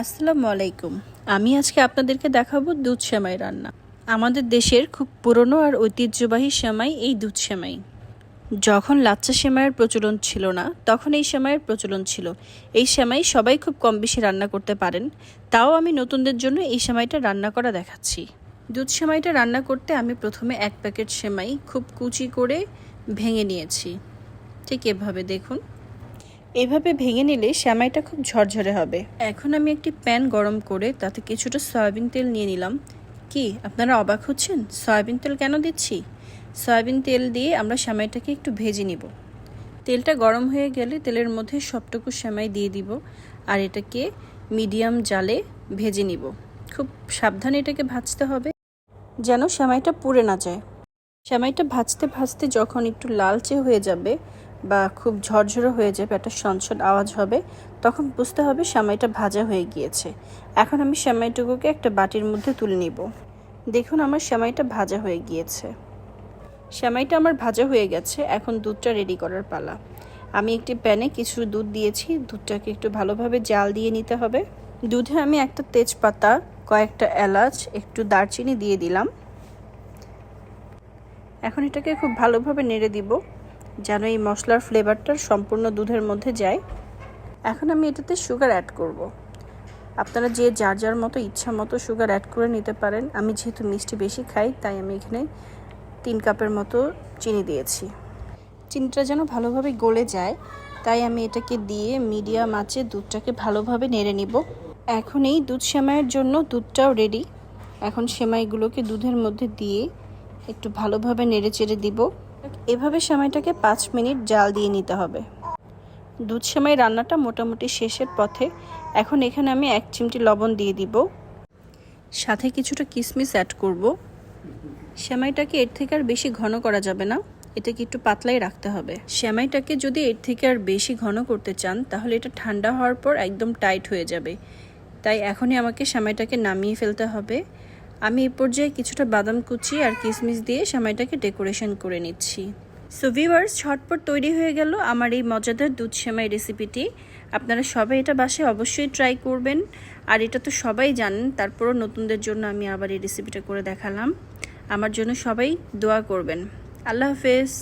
আসসালামু আলাইকুম। আমি আজকে আপনাদেরকে দেখাবো দুধ সেমাই রান্না। আমাদের দেশের খুব পুরনো আর ঐতিহ্যবাহী সেমাই এই দুধ সেমাই। যখন লাচ্চা সেমাইয়ের প্রচলন ছিল না, তখন এই সেমাইয়ের প্রচলন ছিল। এই সেমাই সবাই খুব কম বেশি রান্না করতে পারেন। তাও আমি নতুনদের জন্য এই সেমাইটা রান্না করা দেখাচ্ছি। দুধ সেমাইটা রান্না করতে আমি প্রথমে এক প্যাকেট সেমাই খুব কুচি করে ভেঙে নিয়েছি। ঠিক এভাবে দেখুন। এভাবে ভেঙে নিলে শ্যামাইটা খুব ঝরঝরে হবে। এখন আমি একটি প্যান গরম করে তাতে কিছুটা সয়াবিন তেল নিয়ে নিলাম। কি, আপনারা অবাক হচ্ছেন? সয়াবিন তেল কেন দিচ্ছি? সয়াবিন তেল দিয়ে আমরা শ্যামাইটাকে একটু ভেজে নিব। তেলটা গরম হয়ে গেলে তেলের মধ্যে সবটুকু শ্যামাই দিয়ে দিব আর এটাকে মিডিয়াম জালে ভেজে নিব। খুব সাবধানে এটাকে ভাজতে হবে যেন শ্যামাইটা পুড়ে না যায়। শ্যামাইটা ভাজতে ভাজতে যখন একটু লালচে হয়ে যাবে বা খুব ঝরঝরে হয়ে যাবে, একটা সনসন আওয়াজ হবে, তখন বুঝতে হবে শ্যামাইটা ভাজা হয়ে গিয়েছে। এখন আমি শ্যামাইটুকুকে একটা বাটির মধ্যে তুলে নিব। দেখুন আমার শ্যামাইটা ভাজা হয়ে গিয়েছে। শ্যামাইটা আমার ভাজা হয়ে গেছে, এখন দুধটা রেডি করার পালা। আমি একটি প্যানে কিছু দুধ দিয়েছি, দুধটাকে একটু ভালোভাবে জাল দিয়ে নিতে হবে। দুধে আমি একটা তেজপাতা, কয়েকটা এলাচ, একটু দারচিনি দিয়ে দিলাম। এখন এটাকে খুব ভালোভাবে নেড়ে দিব। যেন এই মশলার ফ্লেভারটা সম্পূর্ণ দুধের মধ্যে যায়। এখন আমি এটাতে সুগার অ্যাড করব। আপনারা যে যার যার মতো ইচ্ছা মতো সুগার অ্যাড করে নিতে পারেন। আমি যেহেতু মিষ্টি বেশি খাই, তাই আমি এখানে তিন কাপের মতো চিনি দিয়েছি। চিনিটা যেন ভালোভাবে গলে যায়, তাই আমি এটাকে দিয়ে মিডিয়াম আঁচে দুধটাকে ভালোভাবে নেড়ে নিব। এখন এই দুধ সেমাইয়ের জন্য দুধটাও রেডি এখন সেমাইগুলোকে দুধের মধ্যে দিয়ে একটু ভালোভাবে নেড়ে চেড়ে দিব। এভাবে সেমাইটাকে পাঁচ মিনিট জাল দিয়ে নিতে হবে। দুধ সেমাই রান্নাটা মোটামুটি শেষের পথে। এখন এখানে আমি এক চিমটি লবণ দিয়ে দিব। সাথে কিছুটা কিশমিশ অ্যাড করব। সেমাইটাকে এর থেকে আর বেশি ঘন করা যাবে না। এটাকে একটু পাতলাই রাখতে হবে। সেমাইটাকে যদি এর থেকে আর বেশি ঘন করতে চান, তাহলে এটা ঠান্ডা হওয়ার পর একদম টাইট হয়ে যাবে। তাই এখনই আমাকে সেমাইটাকে নামিয়ে ফেলতে হবে। আমি এই পর্যায়ে কিছুটা বাদাম কুচি আর কিশমিশ দিয়ে সেমাইটাকে ডেকোরেশন করে নিচ্ছি। সো ভিভার্স ঝটপট তৈরি হয়ে গেল আমার এই মজাদার দুধ সেমাই রেসিপিটি। আপনারা সবাই এটা বাসায় অবশ্যই ট্রাই করবেন। আর এটা তো সবাই জানেন, তারপরও নতুনদের জন্য আমি আবার এই রেসিপিটা করে দেখালাম। আমার জন্য সবাই দোয়া করবেন। আল্লাহ হাফেজ।